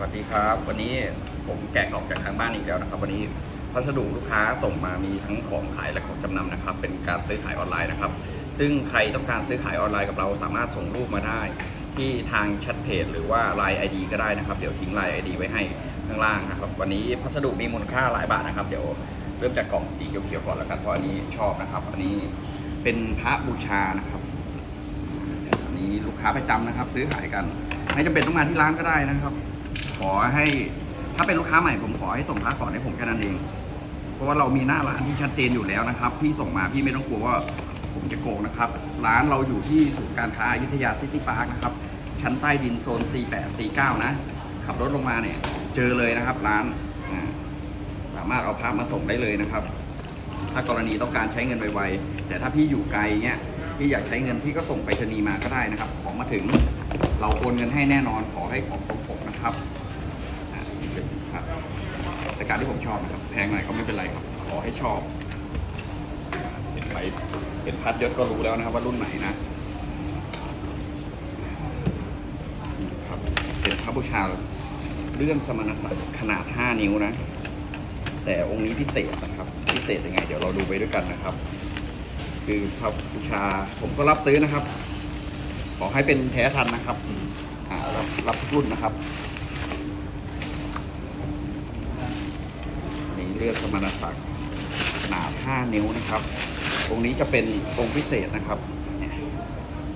วัสดีครับ วันนี้ผมแกะกล่องจากทางบ้านอีกแล้วนะครับ วันนี้พัสดุลูกค้าส่งมามีทั้งของขายและของจำนำนะครับ เป็นการซื้อขายออนไลน์นะครับ ซึ่งใครต้องการซื้อขายออนไลน์กับเราสามารถส่งรูปมาได้ ที่ทางแชทเพจหรือว่า Line ID ก็ได้นะครับ เดี๋ยวทิ้ง Line ID ไว้ให้ข้างล่างนะครับ วันนี้พัสดุมีมูลค่าหลายบาทนะครับ เดี๋ยวเริ่มจากกล่องสีเขียวๆก่อนแล้วกันเพราะอันนี้ชอบนะครับ อันนี้เป็นพระบูชานะครับอันนี้ลูกค้าประจำนะครับ ซื้อขายกันไม่จำเป็นต้องมาที่ร้านก็ได้นะครับ ขอให้ถ้าเป็นลูกค้าใหม่ผมขอให้ส่งพระก่อนให้ผมแค่นั้นเอง เพราะว่าเรามีหน้าร้านที่ชัดเจนอยู่แล้วนะครับ พี่ส่งมาพี่ไม่ต้องกลัวว่าผมจะโกงนะครับ ร้านเราอยู่ที่ศูนย์การค้าอยุธยาซิตี้พาร์คนะครับ ชั้นใต้ดินโซน C8 C9 นะ ขับรถลงมาเนี่ย เจอเลยนะครับร้านสามารถเอาพระมาส่งได้เลยนะครับ ถ้ากรณีต้องการใช้เงินไวๆ แต่ถ้าพี่อยู่ไกลเนี้ยพี่อยากใช้เงินพี่ก็ส่งไปรษณีย์มาก็ได้นะครับ ของมาถึงเราโอนเงินให้แน่นอนขอให้ของตรงปกนะครับอ่าเป็นครับแต่ การที่ผมชอบนะครับแพงหน่อยก็ไม่เป็นไรครับ ขอให้ชอบ เห็นไปเห็นพัดยศก็รู้แล้วนะครับว่ารุ่นไหนนะครับเป็นพระบูชาเลื่อนสมณศักดิ์ขนาด 5 นิ้วนะ แต่องค์นี้พิเศษนะครับ พิเศษยังไง เดี๋ยวเราดูไปด้วยกันนะครับ คือพระบูชาผมก็รับซื้อนะครับ ขอให้เป็นแท้ทันนะครับรับรับทุกรุ่นนะครับ เลือดสมณศักดิ์ขนาด 5 นิ้วนะครับองค์นี้จะเป็นองค์พิเศษนะครับ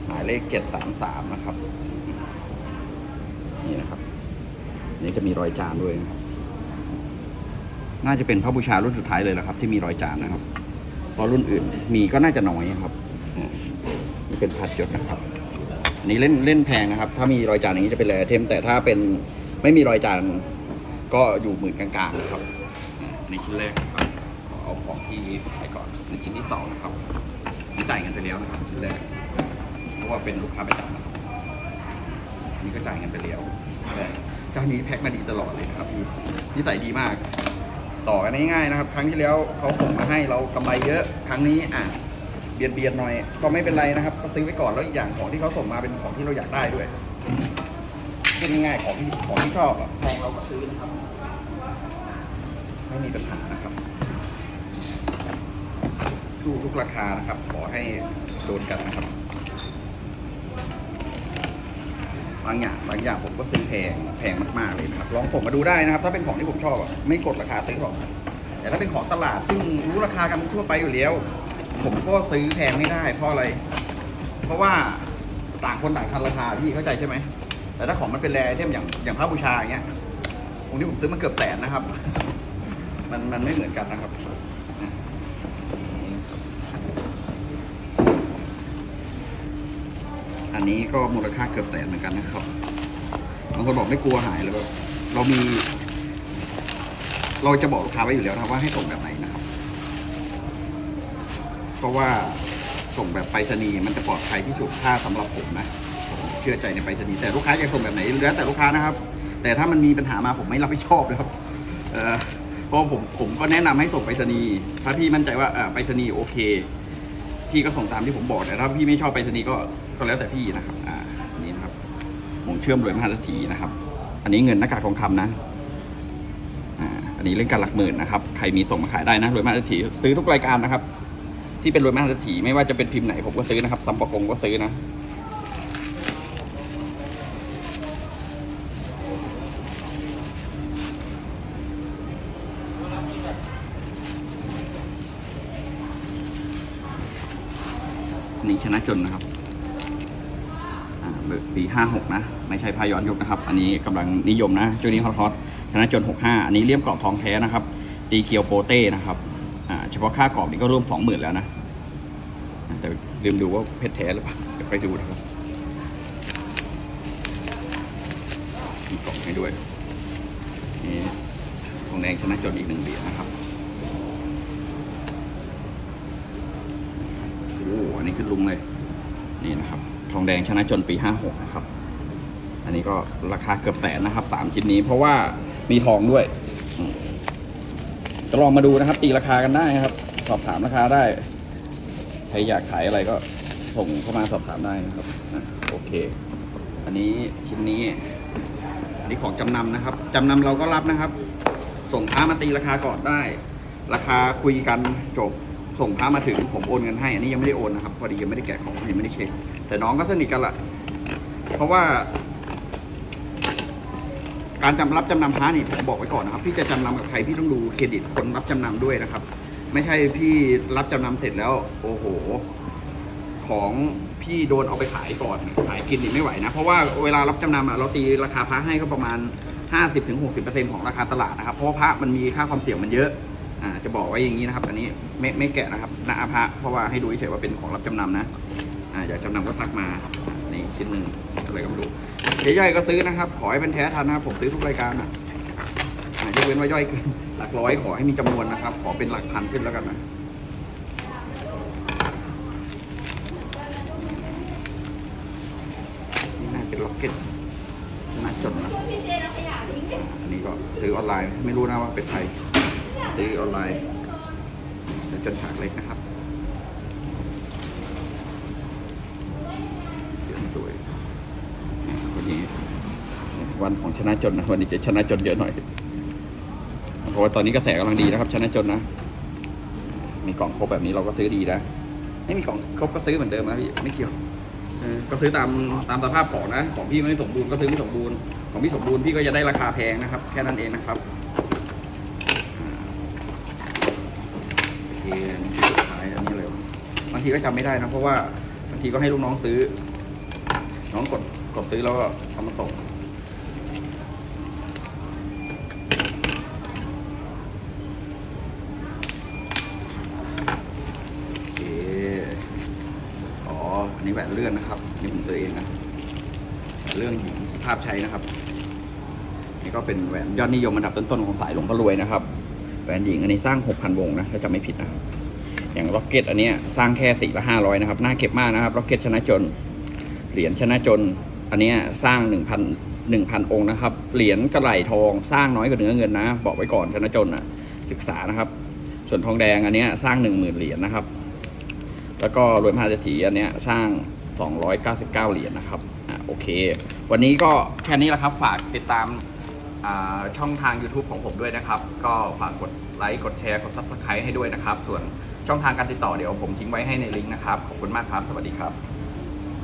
หมายเลข 733 นะครับ นี่นะครับ นี่จะมีรอยจานด้วยนะครับน่าจะเป็นพระบูชารุ่นสุดท้ายเลยแหละครับ ที่มีรอยจานนะครับ เพราะรุ่นอื่นมีก็น่าจะน้อยครับนี่เป็นพัดยศนะครับนนี้เล่นเล่นแพงนะครับ ถ้ามีรอยจานอย่างนี้จะเป็นแรไอเทมแต่ถ้าเป็นไม่มีรอยจานก็อยู่หมื่นกลางๆนะครับ อ่าอันชิ้นแรกนะครับเอาของที่ขายก่อนในชิ้นที่สองนะครับนี่จ่ายเงินไปแล้วนะครับชิ้นแรก เพราะว่าเป็นลูกค้าประจำนะครับนี่ก็จ่ายเงินไปแล้วแต่เจ้านี้แพ็คมาดีตลอดเลยนะครับพี่นิสัยดีมาก ต่อกันง่ายๆนะครับ ครั้งที่แล้วเขาส่งมาให้เรากำไรเยอะ ครั้งนี้อะเบียดเบียดหน่อยก็ไม่เป็นไรนะครับก็ซื้อไว้ก่อนแล้วอีกอย่างของที่เขาส่งมาเป็นของที่เราอยากได้ด้วยเป็นง่ายๆของที่ของที่ชอบแพงเราก็ซื้อนะครับ ไม่มีปัญหานะครับ สู้ทุกราคานะครับ ขอให้โดนกันนะครับบางอย่างบางอย่างผมก็ซื้อแพงแพงมากๆเลยนะครับลองส่งมาดูได้นะครับ ถ้าเป็นของที่ผมชอบอะไม่กดราคาซื้อหรอกแต่ถ้าเป็นของตลาดซึ่งรู้ราคากันทั่วไปอยู่แล้ว ผมก็ซื้อแพงไม่ได้ เพราะอะไร เพราะว่าต่างคนต่างทันราคาพี่เข้าใจใช่ไหมแต่ถ้าของมันเป็นแรไอเทมอย่างอย่างพระบูชาอย่างเงี้ยองค์นี้ผมซื้อมาเกือบแสนนะครับ มันมันไม่เหมือนกันนะครับอันนี้ก็มูลค่าเกือบแสนเหมือนกันนะครับบางคนบอกไม่กลัวหายเลยแบบเรามี เราจะบอกลูกค้าไว้อยู่แล้วนะว่าให้ส่งแบบไหนนะครับ เพราะว่าส่งแบบไปรษณีย์มันจะปลอดภัยที่สุดถ้าสำหรับผมนะผมเชื่อใจในไปรษณีย์แต่ลูกค้าจะส่งแบบไหนแล้วแต่ลูกค้านะครับ แต่ถ้ามันมีปัญหามาผมไม่รับผิดชอบนะครับเออ ราะผมผมก็แนะนำให้ส่งไปรษณีย์ถ้าพี่มั่นใจว่าเออไปรษณีย์โอเค พี่ก็ส่งตามที่ผมบอกแต่ถ้าพี่ไม่ชอบไปรษณีย์ก็ก็แล้วแต่พี่นะครับอ่าอันนี้นะครับวงเชื่อมรวยมหาเศรษฐีนะครับ อันนี้เงินหน้ากากทองคำนะอ่าอันนี้เล่นกันหลักหมื่นนะครับใครมีส่งมาขายได้นะรวยมหาเศรษฐีซื้อทุกรายการนะครับ ที่เป็นรวยมหาเศรษฐีไม่ว่าจะเป็นพิมพ์ไหนผมก็ซื้อนะครับซัมปะกงก็ซื้อนะ นี้ชนะจนนะครับอ่าเบิกปีห้าหกนะ ไม่ใช่พาย้อนยุคนะครับ อันนี้กำลังนิยมนะช่วงนี้ฮอตๆชนะจนหกห้าอันนี้เลี่ยมกรอบทองแท้นะครับตีเกียวโปเต้นะครับอ่าเฉพาะค่ากรอบนี่ก็ร่วมสองหมื่นแล้วนะ แต่ลืมดูว่าเพชรแท้หรือเปล่าเดี๋ยวไปดูนะครับมีกล่องให้ด้วยนี่ทองแดงชนะจนอีกหนึ่งเหรียญนะครับ โอ้อั นนี้คือลุงเลยนี่นะครับ ทองแดงชนะจนปี 56 นะครับ อันนี้ก็ราคาเกือบแสนนะครับสามชิ้นนี้ เพราะว่ามีทองด้วยอืมก็ลองมาดูนะครับ ตีราคากันได้นะครับ สอบถามราคาได้ ใครอยากขายอะไรก็ส่งเข้ามาสอบถามได้นะครับโอเค อันนี้ชิ้นนี้อันนี้ของจำนำนะครับจำนำเราก็รับนะครับ ส่งพระมาตีราคาก่อนได้ ราคาคุยกันจบ ส่งพระมาถึงผมโอนเงินให้ อันนี้ยังไม่ได้โอนนะครับพอดียังไม่ได้แกะของยังไม่ได้เช็ค แต่น้องก็สนิทกันละเพราะว่า การจำรับจำนำพระนี่ผมบอกไว้ก่อนนะครับ พี่จะจำนำกับใครพี่ต้องดูเครดิตคนรับจำนำด้วยนะครับ ไม่ใช่พี่รับจำนำเสร็จแล้ว โอ้โห ของพี่โดนเอาไปขายก่อนขายกินนี่ไม่ไหวนะ เพราะว่าเวลารับจำนำอะเราตีราคาพระให้ก็ประมาณ 50-60%ของราคาตลาดนะครับ เพราะว่าพระมันมีค่าความเสี่ยงมันเยอะ อ่าจะบอกไว้อย่างนี้นะครับ อันนี้ไม่ไม่แกะนะครับหน้าพระเพราะว่าให้ดูเฉยๆว่าเป็นของรับจำนำนะอ่าอยากจำนำก็ทักมานี่ชิ้นหนึ่งอะไรก็ไม่รู้ย่อยๆก็ซื้อนะครับ ขอให้เป็นแท้ทันนะครับผมซื้อทุกรายการอะอ่ายกเว้นว่าย่อยเกินหลักร้อยขอให้มีจำนวนนะครับ ขอเป็นหลักพันขึ้นแล้วกันนะนี่น่าเป็นล็อกเก็ตน่าจนนะอันนี้ก็ซื้อออนไลน์ไม่รู้นะว่าเป็นใคร ซื้อออนไลน์จนฉากเล็กนะครับเดี๋ยวสวยวันนี้วันของชนะจนนะวันนี้จะชนะจนเยอะหน่อย เพราะว่าตอนนี้กระแสกำลังดีนะครับ ชนะจนนะ มีกล่องครบแบบนี้เราก็ซื้อดีนะไม่มีกล่องครบก็ซื้อเหมือนเดิมนะพี่ไม่เกี่ยวก็ซื้อตามตามสภาพของนะ ของพี่ไม่สมบูรณ์ก็ซื้อไม่สมบูรณ์ ของพี่สมบูรณ์พี่ก็จะได้ราคาแพงนะครับ แค่นั้นเองนะครับ ทีก็จำไม่ได้นะเพราะว่าบางทีก็ให้ลูกน้องซื้อ น้องกดกดซื้อแล้วก็เอามาส่งโอเคอ๋ออันนี้แหวนเลื่อนนะครับอันนี่ผมตัวเองนะแหวนเลื่อนหญิงสุภาพใช้นะครับ นี่ก็เป็นแหวนยอดนิยมอันดับต้นๆของสายหลวงพ่อรวยนะครับ แหวนหญิงอันนี้สร้าง 6,000 วงนะ ถ้าจำไม่ผิดนะครับ อย่างล็อกเก็ตอันนี้สร้างแค่สี่ละห้าร้อยนะครับ น่าเก็บมากนะครับล็อกเก็ตชนะจน เหรียญชนะจน อันนี้สร้าง1,000 1,000องค์นะครับ เหรียญกระไหลทองสร้างน้อยกว่าเนื้อเงินนะ บอกไว้ก่อนชนะจนอะศึกษานะครับ ส่วนทองแดงอันนี้สร้าง10,000เหรียญนะครับ แล้วก็รวยมหาเศรษฐีอันนี้สร้าง 299 เหรียญนะครับอะโอเค วันนี้ก็แค่นี้แหละครับ ฝากติดตามช่องทาง YouTube ของผมด้วยนะครับ ก็ฝากกดไลค์ กดแชร์ กด Subscribe ให้ด้วยนะครับ ส่วน ช่องทางการติดต่อเดี๋ยวผมทิ้งไว้ให้ในลิงก์นะครับ ขอบคุณมากครับ สวัสดีครับ